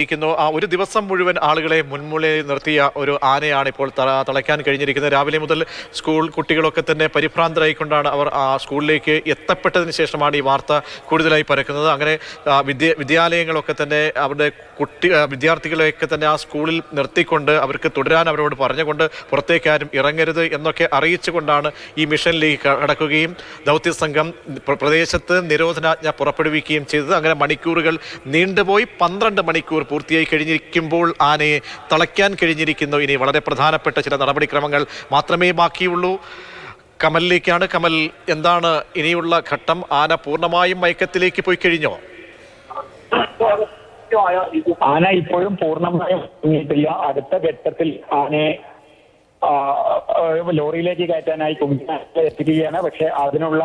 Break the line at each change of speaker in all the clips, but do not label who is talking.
ഇരിക്കുന്നു. ഒരു ദിവസം മുഴുവൻ ആളുകളെ മുൻമുള്ളിൽ നിർത്തിയ ഒരു ആനയാണ് ഇപ്പോൾ തള- തളയ്ക്കാൻ കഴിഞ്ഞിരിക്കുന്നത്. രാവിലെ മുതൽ സ്കൂൾ കുട്ടികളൊക്കെ തന്നെ പരിഭ്രാന്തരായിക്കൊണ്ടാണ് അവർ ആ സ്കൂളിലേക്ക് എത്തപ്പെട്ടതിന് ശേഷമാണ് ഈ വാർത്ത കൂടുതലായി പരക്കുന്നത്. അങ്ങനെ വിദ്യ വിദ്യാലയങ്ങളൊക്കെ തന്നെ അവരുടെ കുട്ടി വിദ്യാർത്ഥികളെയൊക്കെ തന്നെ ആ സ്കൂളിൽ നിർത്തിക്കൊണ്ട് അവർക്ക് തുടരാൻ അവരോട് പറഞ്ഞുകൊണ്ട് പുറത്തേക്ക് ആരും ഇറങ്ങരുത് എന്നൊക്കെ അറിയിച്ചുകൊണ്ടാണ് ഈ മിഷനിലേക്ക് കടക്കുകയും ദൗത്യ സംഘം പ്ര- പ്രദേശത്ത് നിരോധനാജ്ഞ പുറപ്പെടുവിക്കുകയും ചെയ്തത്. അങ്ങനെ മണിക്കൂറുകൾ നീണ്ടുപോയി. പന്ത്രണ്ട് മണിക്കൂർ പൂർത്തിയായി കഴിഞ്ഞിരിക്കുമ്പോൾ ആനയെ തളയ്ക്കാൻ കഴിഞ്ഞിരിക്കുന്നു. ഇനി വളരെ പ്രധാനപ്പെട്ട ചില നടപടിക്രമങ്ങൾ മാത്രമേ ബാക്കിയുള്ളൂ. കമലിലേക്കാണ് കമൽ. എന്താണ് ഇനിയുള്ള ഘട്ടം? ആന പൂർണമായും മയക്കത്തിലേക്ക് പോയി കഴിഞ്ഞോ?
ആന ഇപ്പോഴും പൂർണമായും അടുത്ത ഘട്ടത്തിൽ ആനയെ ലോറിയിലേക്ക് കയറ്റാനായി കുങ്കിയാനകളെ എത്തിക്കുകയാണ്. പക്ഷെ അതിനുള്ള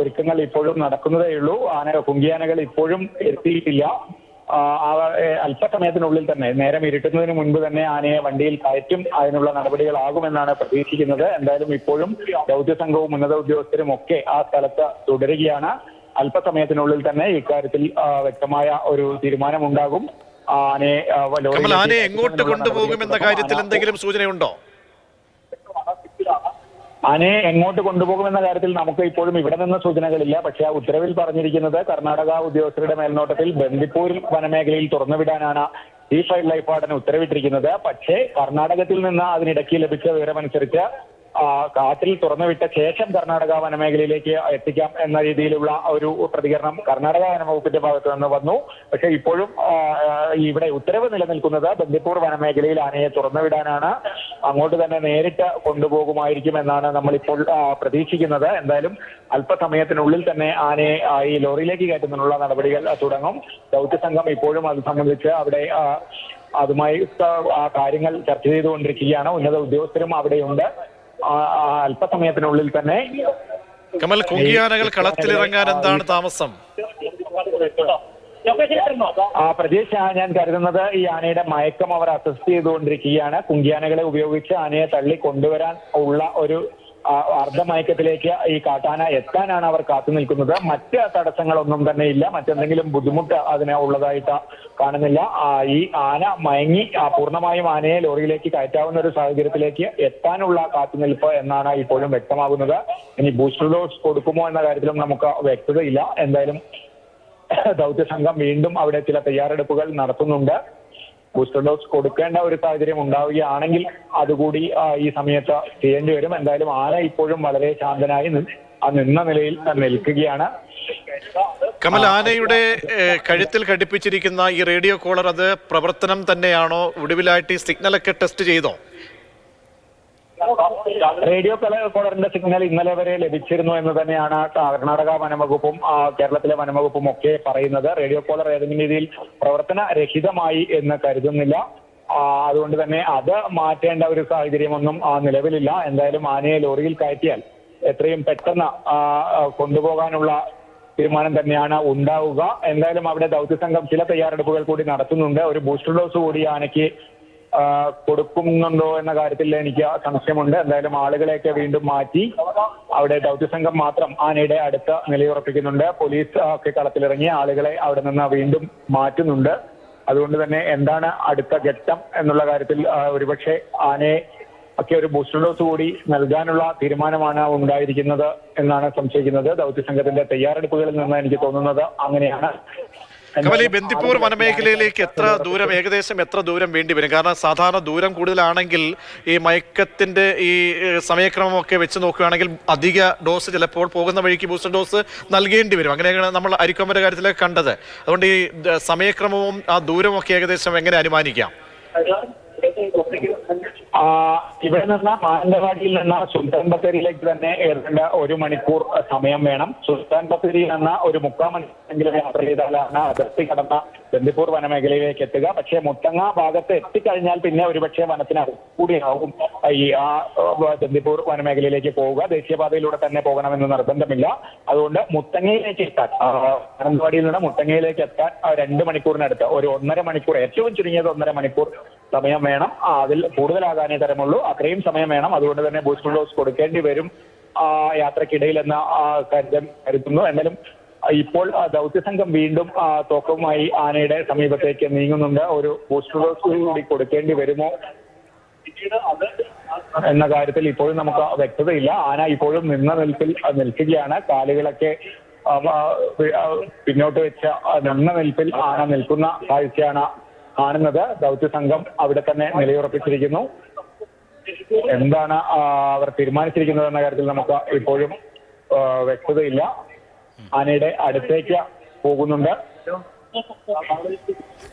ഒരുക്കങ്ങൾ ഇപ്പോഴും നടക്കുന്നതേ ഉള്ളൂ ആന കുങ്കിയാനകൾ ഇപ്പോഴും എത്തിയിട്ടില്ല. അല്പസമയത്തിനുള്ളിൽ തന്നെ നേരം ഇരുട്ടുന്നതിന് മുൻപ് തന്നെ ആനയെ വണ്ടിയിൽ കയറ്റും അതിനുള്ള നടപടികളാകുമെന്നാണ് പ്രതീക്ഷിക്കുന്നത്. എന്തായാലും ഇപ്പോഴും ദൗത്യ സംഘവും ഉന്നത ഉദ്യോഗസ്ഥരും ഒക്കെ ആ സ്ഥലത്ത് തുടരുകയാണ്. അല്പസമയത്തിനുള്ളിൽ തന്നെ ഇക്കാര്യത്തിൽ വ്യക്തമായ ഒരു തീരുമാനമുണ്ടാകും. ആനയെ
ആനയെ എങ്ങോട്ട് കൊണ്ടുപോകുമെന്ന കാര്യത്തിൽ എന്തെങ്കിലും സൂചനയുണ്ടോ?
ആനയെ എങ്ങോട്ട് കൊണ്ടുപോകുമെന്ന കാര്യത്തിൽ നമുക്ക് ഇപ്പോഴും ഇവിടെ നിന്ന് സൂചനകളില്ല. പക്ഷേ ആ ഉത്തരവിൽ പറഞ്ഞിരിക്കുന്നത് കർണാടക ഉദ്യോഗസ്ഥരുടെ മേൽനോട്ടത്തിൽ ബന്ദിപ്പൂർ വനമേഖലയിൽ തുറന്നുവിടാനാണ് ഈ വൈൽഡ് ലൈഫ് വാർഡന് ഉത്തരവിട്ടിരിക്കുന്നത്. പക്ഷേ കർണാടകത്തിൽ നിന്ന് അതിനിടയ്ക്ക് ലഭിച്ച വിവരമനുസരിച്ച് കാട്ടിൽ തുറന്നുവിട്ട ശേഷം കർണാടക വനമേഖലയിലേക്ക് എത്തിക്കാം എന്ന രീതിയിലുള്ള ഒരു പ്രതികരണം കർണാടക വനംവകുപ്പിന്റെ ഭാഗത്തു നിന്ന് വന്നു. പക്ഷെ ഇപ്പോഴും ഇവിടെ ഉത്തരവ് നിലനിൽക്കുന്നത് ബന്ദിപ്പൂർ വനമേഖലയിൽ ആനയെ തുറന്നുവിടാനാണ്. അങ്ങോട്ട് തന്നെ നേരിട്ട് കൊണ്ടുപോകുമായിരിക്കും എന്നാണ് നമ്മളിപ്പോൾ പ്രതീക്ഷിക്കുന്നത്. എന്തായാലും അല്പസമയത്തിനുള്ളിൽ തന്നെ ആനയെ ഈ ലോറിയിലേക്ക് കയറ്റുന്നതിനുള്ള നടപടികൾ തുടങ്ങും. ദൗത്യസംഘം ഇപ്പോഴും അത് സംബന്ധിച്ച് അവിടെ അതുമായി കാര്യങ്ങൾ ചർച്ച ചെയ്തുകൊണ്ടിരിക്കുകയാണ്. ഉന്നത ഉദ്യോഗസ്ഥരും അവിടെയുണ്ട്. അല്പസമയത്തിനുള്ളിൽ തന്നെ
കമൽ കുങ്കിയാനകൾ കളത്തിലിറങ്ങാൻ എന്താണ് താമസം?
ആ പ്രതീക്ഷ ഞാൻ കരുതുന്നത് ഈ ആനയുടെ മയക്കം അവർ അസസ്റ്റ് ചെയ്തുകൊണ്ടിരിക്കുകയാണ്. കുങ്കിയാനകളെ ഉപയോഗിച്ച് ആനയെ തള്ളി കൊണ്ടുവരാൻ ഉള്ള ഒരു അർദ്ധമയക്കത്തിലേക്ക് ഈ കാട്ടാന എത്താനാണ് അവർ കാത്തു നിൽക്കുന്നത്. മറ്റ് തടസ്സങ്ങളൊന്നും തന്നെ ഇല്ല. മറ്റെന്തെങ്കിലും ബുദ്ധിമുട്ട് അതിന് ഉള്ളതായിട്ട് കാണുന്നില്ല. ഈ ആന മയങ്ങി പൂർണമായും ആനയെ ലോറിയിലേക്ക് കയറ്റാവുന്ന ഒരു സാഹചര്യത്തിലേക്ക് എത്താനുള്ള കാത്തുനിൽപ്പ് എന്നാണ് ഇപ്പോഴും വ്യക്തമാകുന്നത്. ഇനി ബൂസ്റ്റർ ഡോസ് കൊടുക്കുമോ എന്ന കാര്യത്തിലും നമുക്ക് വ്യക്തതയില്ല. എന്തായാലും ദൗത്യ സംഘം വീണ്ടും അവിടെ ചില തയ്യാറെടുപ്പുകൾ നടത്തുന്നുണ്ട്. ബൂസ്റ്റർ ഡോസ് കൊടുക്കേണ്ട ഒരു സാഹചര്യം ഉണ്ടാവുകയാണെങ്കിൽ അതുകൂടി ഈ സമയത്ത് ചെയ്യേണ്ടി വരും. എന്തായാലും ആന ഇപ്പോഴും വളരെ ശാന്തനായി നിന്ന നിലയിൽ നിൽക്കുകയാണ്.
കമൽ ആനയുടെ കഴുത്തിൽ ഘടിപ്പിച്ചിരിക്കുന്ന ഈ റേഡിയോ കോളർ അത് പ്രവർത്തനം തന്നെയാണോ? ഒടുവിലായിട്ട് ഈ സിഗ്നലൊക്കെ ടെസ്റ്റ് ചെയ്തോ?
റേഡിയോ കോളറിന്റെ സിഗ്നൽ ഇന്നലെ വരെ ലഭിച്ചിരുന്നു എന്ന് തന്നെയാണ് കർണാടക വനംവകുപ്പും കേരളത്തിലെ വനംവകുപ്പും ഒക്കെ പറയുന്നത്. റേഡിയോ കോളർ ഏതെങ്കിലും രീതിയിൽ പ്രവർത്തന രഹിതമായി എന്ന് കരുതുന്നില്ല. അതുകൊണ്ട് തന്നെ അത് മാറ്റേണ്ട ഒരു സാഹചര്യമൊന്നും നിലവിലില്ല. എന്തായാലും ആനയെ ലോറിയിൽ കയറ്റിയാൽ എത്രയും പെട്ടെന്ന് കൊണ്ടുപോകാനുള്ള തീരുമാനം തന്നെയാണ് ഉണ്ടാവുക. എന്തായാലും അവിടെ ദൗത്യസംഘം ചില തയ്യാറെടുപ്പുകൾ കൂടി നടത്തുന്നുണ്ട്. ഒരു ബൂസ്റ്റർ ഡോസ് കൂടി ആനയ്ക്ക് കൊടുക്കുന്നുണ്ടോ എന്ന കാര്യത്തിൽ എനിക്ക് സംശയമുണ്ട്. എന്തായാലും ആളുകളെയൊക്കെ വീണ്ടും മാറ്റി അവിടെ ദൗത്യസംഘം മാത്രം ആനയുടെ അടുത്ത് നിലയുറപ്പിക്കുന്നുണ്ട്. പോലീസ് ഒക്കെ കളത്തിലിറങ്ങി ആളുകളെ അവിടെ നിന്ന് വീണ്ടും മാറ്റുന്നുണ്ട്. അതുകൊണ്ട് തന്നെ എന്താണ് അടുത്ത ഘട്ടം എന്നുള്ള കാര്യത്തിൽ ഒരുപക്ഷെ ആനയെ ഒക്കെ ഒരു ബൂസ്റ്റർ ഡോസ് കൂടി നൽകാനുള്ള തീരുമാനമാണ് ഉണ്ടായിരിക്കുന്നത് എന്നാണ് സംശയിക്കുന്നത്. ദൗത്യസംഘത്തിന്റെ തയ്യാറെടുപ്പുകളിൽ നിന്ന് എനിക്ക് തോന്നുന്നത് അങ്ങനെയാണ്.
കമൽ ഈ ബന്ദിപ്പൂർ വനമേഖലയിലേക്ക് എത്ര ദൂരം ഏകദേശം എത്ര ദൂരം വേണ്ടി വരും? കാരണം സാധാരണ ദൂരം കൂടുതലാണെങ്കിൽ ഈ മയക്കത്തിന്റെ ഈ സമയക്രമമൊക്കെ വെച്ച് നോക്കുകയാണെങ്കിൽ അധിക ഡോസ് ചിലപ്പോൾ പോകുന്ന വഴിക്ക് ബൂസ്റ്റർ ഡോസ് നൽകേണ്ടി വരും. അങ്ങനെയാണ് നമ്മൾ അരിക്കൊമ്പന്റെ കാര്യത്തിലൊക്കെ കണ്ടത്. അതുകൊണ്ട് ഈ സമയക്രമവും ആ ദൂരമൊക്കെ ഒക്കെ ഏകദേശം എങ്ങനെ അനുമാനിക്കാം?
ഇവിടെ നിന്ന് മാനന്തവാടിയിൽ നിന്ന് സുൽത്താൻ ബത്തേരിയിലേക്ക് തന്നെ ഏതാണ്ട് ഒരു മണിക്കൂർ സമയം വേണം. സുൽത്താൻ ബത്തേരിയിൽ നിന്ന് ഒരു മുക്കാൽ മണിക്കൂറെങ്കിലും യാത്ര ചെയ്താലാണ് അതിർത്തി കടന്ന ബന്ദിപ്പൂർ വനമേഖലയിലേക്ക് എത്തുക. പക്ഷേ മുത്തങ്ങ ഭാഗത്ത് എത്തിക്കഴിഞ്ഞാൽ പിന്നെ ഒരുപക്ഷെ വനത്തിന് കൂടിയാവും ഈ ആ ബന്ദിപ്പൂർ വനമേഖലയിലേക്ക് പോവുക. ദേശീയപാതയിലൂടെ തന്നെ പോകണമെന്ന് നിർബന്ധമില്ല. അതുകൊണ്ട് മുത്തങ്ങയിലേക്ക് എത്താൻ മാനന്തവാടിയിൽ നിന്ന് മുത്തങ്ങയിലേക്ക് എത്താൻ രണ്ട് മണിക്കൂറിനടുത്ത് ഒരു ഒന്നര മണിക്കൂർ ഏറ്റവും ചുരുങ്ങിയത് ഒന്നര മണിക്കൂർ സമയം വേണം. അതിൽ കൂടുതലാകാനേ തരമുള്ളൂ. അത്രയും സമയം വേണം. അതുകൊണ്ട് തന്നെ ബൂസ്റ്റർ ഡോസ് കൊടുക്കേണ്ടി വരും. യാത്രക്കിടയിൽ എന്ന കരുതം കരുതുന്നു. എന്നാലും ഇപ്പോൾ ദൗത്യസംഘം വീണ്ടും തോക്കവുമായി ആനയുടെ സമീപത്തേക്ക് നീങ്ങുന്നുണ്ട്. ഒരു ബൂസ്റ്റർ ഡോസ് കൂടി കൊടുക്കേണ്ടി വരുമോ? എന്ന കാര്യത്തിൽ ഇപ്പോഴും നമുക്ക് വ്യക്തതയില്ല. ആന ഇപ്പോഴും നിന്ന നിൽപ്പിൽ നിൽക്കുകയാണ്. കാലുകളൊക്കെ പിന്നോട്ട് വെച്ച നിന്ന നിൽപ്പിൽ ആന നിൽക്കുന്ന കാഴ്ചയാണ് കാണുന്നത്. ദൗത്യസംഘം അവിടെ തന്നെ നിലയുറപ്പിച്ചിരിക്കുന്നു. എന്താണ് അവർ തീരുമാനിച്ചിരിക്കുന്നത് എന്ന കാര്യത്തിൽ നമുക്ക് ഇപ്പോഴും വ്യക്തതയില്ല. ആനയുടെ അടുത്തേക്ക് പോകുന്നുണ്ട്.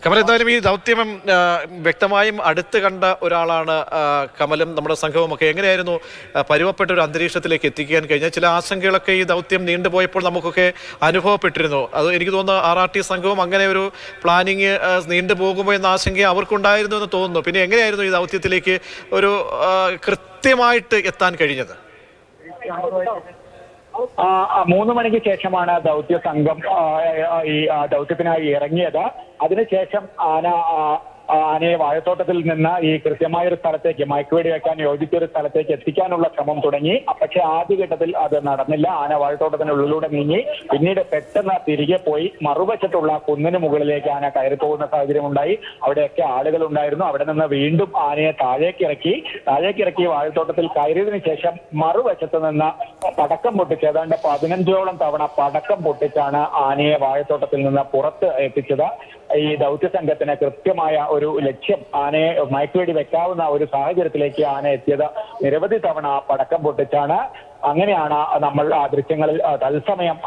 കമൽ എന്തായാലും ഈ ദൗത്യം വ്യക്തമായും അടുത്ത് കണ്ട ഒരാളാണ് കമലും നമ്മുടെ സംഘവും ഒക്കെ എങ്ങനെയായിരുന്നു പരുവപ്പെട്ട ഒരു അന്തരീക്ഷത്തിലേക്ക് എത്തിക്കാൻ കഴിഞ്ഞ ചില ആശങ്കകളൊക്കെ ഈ ദൗത്യം നീണ്ടുപോയപ്പോൾ നമുക്കൊക്കെ അനുഭവപ്പെട്ടിരുന്നു. അത് എനിക്ക് തോന്നുന്നു ആർ ആർ ടി സംഘവും അങ്ങനെ ഒരു പ്ലാനിങ് നീണ്ടുപോകുമോ എന്ന ആശങ്ക അവർക്കുണ്ടായിരുന്നു എന്ന് തോന്നുന്നു. പിന്നെ എങ്ങനെയായിരുന്നു ഈ ദൗത്യത്തിലേക്ക് ഒരു കൃത്യമായിട്ട് എത്താൻ കഴിഞ്ഞത്?
മൂന്ന് മണിക്ക് ശേഷമാണ് ദൗത്യ സംഘം ഈ ദൗത്യത്തിനായി ഇറങ്ങിയത്. അതിനുശേഷം ആന ആനയെ വാഴത്തോട്ടത്തിൽ നിന്ന് ഈ കൃത്യമായ ഒരു സ്ഥലത്തേക്ക് മയക്കുവേടി വെക്കാൻ യോജിച്ച ഒരു സ്ഥലത്തേക്ക് എത്തിക്കാനുള്ള ശ്രമം തുടങ്ങി. പക്ഷെ ആദ്യഘട്ടത്തിൽ അത് നടന്നില്ല. ആന വാഴത്തോട്ടത്തിനുള്ളിലൂടെ നീങ്ങി. പിന്നീട് പെട്ടെന്ന് തിരികെ പോയി മറുവശത്തുള്ള കുന്നിന് മുകളിലേക്ക് ആന കയറി പോകുന്ന സാഹചര്യം ഉണ്ടായി. അവിടെയൊക്കെ ആളുകൾ ഉണ്ടായിരുന്നു. അവിടെ നിന്ന് വീണ്ടും ആനയെ താഴേക്ക് ഇറക്കി. താഴേക്ക് ഇറക്കി വാഴത്തോട്ടത്തിൽ കയറിയതിനു ശേഷം മറുവശത്ത് നിന്ന് പടക്കം പൊട്ടിച്ച് ഏതാണ്ട് പതിനഞ്ചോളം തവണ പടക്കം പൊട്ടിച്ചാണ് ആനയെ വാഴത്തോട്ടത്തിൽ നിന്ന് പുറത്ത് എത്തിച്ചത്. ഈ ദൗത്യ സംഘത്തിന് കൃത്യമായ ഒരു ലക്ഷ്യം ആനയെ മയക്കുവേടി വെക്കാവുന്ന ഒരു സാഹചര്യത്തിലേക്ക് ആന എത്തിയത് നിരവധി തവണ പടക്കം പൊട്ടിച്ചാണ്. അങ്ങനെയാണ് നമ്മൾ ആ ദൃശ്യങ്ങളിൽ തത്സമയം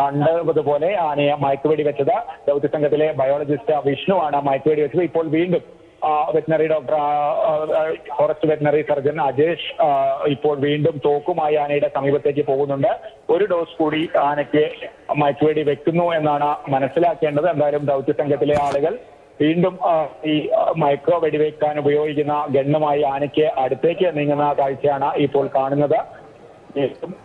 കണ്ടതുപോലെ ആനയെ മയക്കുവേടി വെച്ചത്. ദൗത്യ സംഘത്തിലെ ബയോളജിസ്റ്റ് വിഷ്ണുവാണ് മയക്കുവേടി വെച്ചത്. ഇപ്പോൾ വീണ്ടും veterinary doctor forest veterinary surgeon Ajesh ഇപ്പോൾ വീണ്ടും തോക്കുമായി ആനയുടെ സമീപത്തേക്ക് പോകുന്നുണ്ട്. ഒരു ഡോസ് കൂടി ആനയ്ക്ക് മയക്കുവേടി വെക്കുന്നു എന്നാണ് മനസ്സിലാക്കേണ്ടത്. എന്തായാലും ദൗത്യ സംഘത്തിലെ ആളുകൾ വീണ്ടും ഈ മയക്കോ വെടിവെക്കാൻ ഉപയോഗിക്കുന്ന ഗണ്ണുമായി ആനയ്ക്ക് അടുത്തേക്ക് നീങ്ങുന്ന കാഴ്ചയാണ് ഇപ്പോൾ കാണുന്നത്.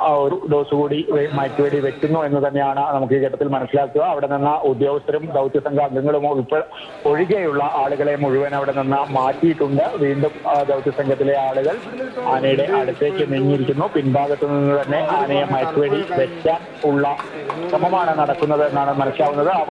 ആ ഒരു ഡോസ് കൂടി മയക്കുവെടി വെക്കുന്നു എന്ന് തന്നെയാണ് നമുക്ക് ഈ ഘട്ടത്തിൽ മനസ്സിലാക്കുക. അവിടെ നിന്ന് ഉദ്യോഗസ്ഥരും ദൗത്യസംഘ അംഗങ്ങളും ഉൾപ്പെടെ ഒഴികെയുള്ള ആളുകളെ മുഴുവൻ അവിടെ നിന്ന് മാറ്റിയിട്ടുണ്ട്. വീണ്ടും ആ, ദൗത്യസംഘത്തിലെ ആളുകൾ ആനയുടെ അടുത്തേക്ക് നീങ്ങിയിരിക്കുന്നു. പിൻഭാഗത്തു നിന്ന് തന്നെ ആനയെ മയക്കുവെടി വെക്കാൻ ഉള്ള ശ്രമമാണ് നടക്കുന്നത് എന്നാണ് മനസ്സിലാവുന്നത്.